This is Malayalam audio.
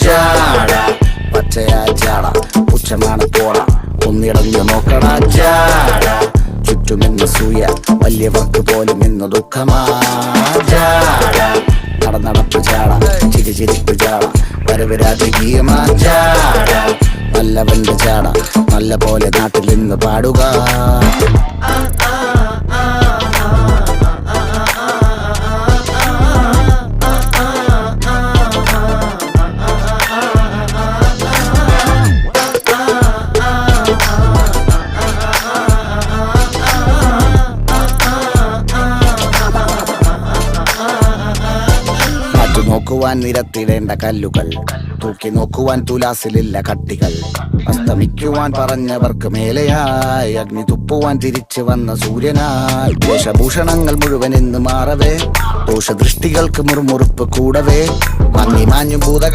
ജാട പച്ചയാ ജാട പുച്ഛമാണ് പോട ഒന്നിടഞ്ഞു നോക്കട ജാട ചുറ്റുമെന്ന് സൂയ വലിയവർക്ക് പോലും ഇന്ന് ദുഃഖമാ. ജാട നടന്നടപ്പ് ജാട ചിരി ചിരിപ്പ് ചാട വരവ് രാജകീയമാ ജാട നല്ലവന്റെ ചാട നല്ല പോലെ നാട്ടിൽ നിന്ന് പാടുക. നോക്കുവാൻ നിരത്തിടേണ്ട കല്ലുകൾ. തൂക്കി നോക്കുവാൻ തുലാസിലില്ല കട്ടികൾ. അസ്തമിക്കുവാൻ പറഞ്ഞവർക്ക് മേലെയായി അഗ്നി തുപ്പുവാൻ തിരിച്ചു വന്ന സൂര്യനായി വേഷഭൂഷണങ്ങൾ മുഴുവൻ ഇന്ന് മാറവേ. ദോഷദൃഷ്ടികൾക്ക് മുറുമുറുപ്പ് കൂടവേ. മങ്ങി മാഞ്ഞു ഭൂതക